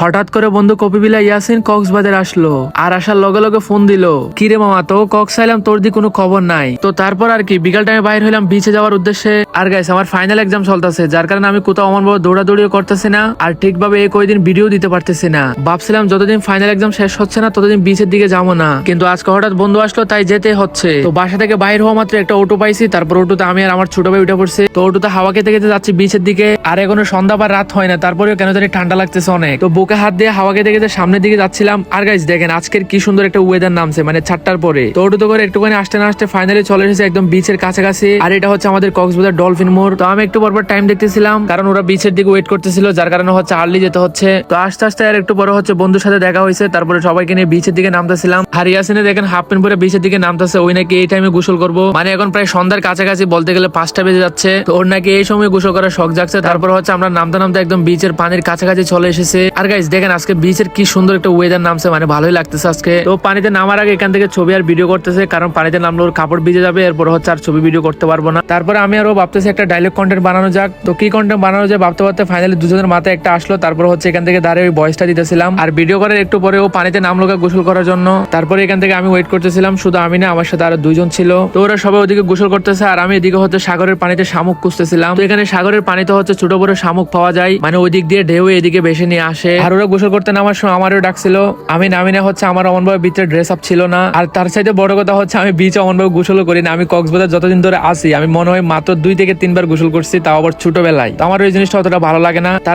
হঠাৎ করে বন্ধু কপিবিলা ইয়াসিন কক্সবাজার আসলো। আর আসার লগে লগে ফোন দিল, কিরে মামা তো কক্স আইলাম তোর দি কোনো খবর নাই। তো তারপর আর কি, বিকাল টাইমে বাইর হইলাম বিচে যাওয়ার উদ্দেশ্যে। আর গাইস আমার ফাইনাল এক্সাম চলতেছে, যার কারণে আমি কোথাও অমন ভাবে দৌড়াদৌড়িও করতেছি না, আর ঠিকভাবে এই কয়দিন ভিডিও দিতে পারতেছি না। ভাবছিলাম যতদিন ফাইনাল এক্সাম শেষ হচ্ছে না, ততদিন বিচের দিকে যাব না। কিন্তু আজকে হঠাৎ বন্ধু আসলো, তাই যেতে হচ্ছে। তো বাসা থেকে বাইর হওয়া মাত্র একটা অটো পাইছি, তারপর অটোতে আমি আর আমার ছোট ভাই উঠে পড়ছে। তো অটোতে হাওয়া খেতে খেতে যাচ্ছি বিচের দিকে, আর এখনও সন্ধ্যা বা রাত হয় না, তারপরেও কেন জানি ঠান্ডা লাগতেছে অনেক। তো বুকে হাত দিয়ে হাওয়া খেতে খেতে সামনের দিকে যাচ্ছিলাম। আর গাইজ দেখেন আজকের কি সুন্দর একটা ওয়েদার নামছে মানে চারটার পরে। তো অটোতে করে একটুখানি আসতে না আসতে ফাইনালি চলে এসেছে একদম বিচের কাছাকাছি। আর এটা হচ্ছে আমাদের কক্সবাজার ডলফিন মোড়। তো আমি একটু পরপর টাইম দেখতেছিলাম, কারণ ওরা বিচের দিকে ওয়েট করতেছিল, যার কারণে হচ্ছে আর্লি যেতে হচ্ছে। তো আস্তে আস্তে আর একটু বড় হচ্ছে বন্ধুর সাথে দেখা হয়েছে, তারপরে সবাইকে নিয়ে বিচের দিকে নামতেছিলাম। আর ইয়াসিনে দেখেন হাফ প্যান্ট পরে বিচের দিকে নামতেছে, ওই নাকি এই টাইমে গোসল করব। মানে এখন প্রায় সন্ধ্যার কাছাকাছি, বলতে গেলে পাঁচটা বেজে যাচ্ছে। তো ওর নাকি এই সময় গোসল করার শখ জাগছে, তারপর হচ্ছে আমরা নামতে নামতে একদম বিচের পানির কাছাকাছি চলে এসেছে। আর গাইজ দেখেন আজকে বিচের কি সুন্দর একটা ওয়েদার নামছে মানে ভালোই লাগতেছে আজকে। তো পানিতে নামার আগে এখান থেকে ছবি আর ভিডিও করতেছে, কারণ পানিতে নামলে ওর কাপড় ভিজে যাবে, এরপর হচ্ছে আর ছবি ভিডিও করতে পারব না। তারপরে আমি আরও ভাবতেছি একটা ডায়লগ কন্টেন্ট বানানো যাক। তো কি কন্টেন্ট বানানো যায় ভাবতে ভাবতে ফাইনালি দুজনের মাথায় একটা আসলো, তারপর হচ্ছে এখান থেকে দাঁড়িয়ে ওই ভয়েসটা দিতেছিলাম। আর ভিডিও করার একটু পরে ও পানিতে নামলো গোসল করার জন্য। তারপরে এখান থেকে আমি ওয়েট করতেছিলাম, শুধু আমি না, আমার সাথে আরও দুইজন ছিল। তো ওরা সবাই ওদিকে গোসল করতেছে, আর আমি এদিকে হচ্ছে সাগরের পানিতে শামুক খুঁজতেছিলাম। তো এখানে সাগরের পানিতে হচ্ছে ছোট বড় শামুক পাওয়া যায় মানে ওই দিক দিয়ে ঢেউ এদিকে বেশি নিয়ে আসে। আর ওরা গোসল করতে নামার সময় আমারও ডাকছিল। আমি নামি না হচ্ছে আমার অমন অমনভাবে বিচের ড্রেস আপ ছিল না। আর তার সাথে বড় কথা হচ্ছে আমি বিচ অমনভাবে গোসলও করি না। আমি কক্সবাজার যতদিন ধরে আসি আমি মনে হয় মাত্র দুই থেকে তিনবার গোসল করছি, তাও আবার ছোটবেলায়। তো আমার ওই জিনিসটা অতটা ভালো লাগে না। তার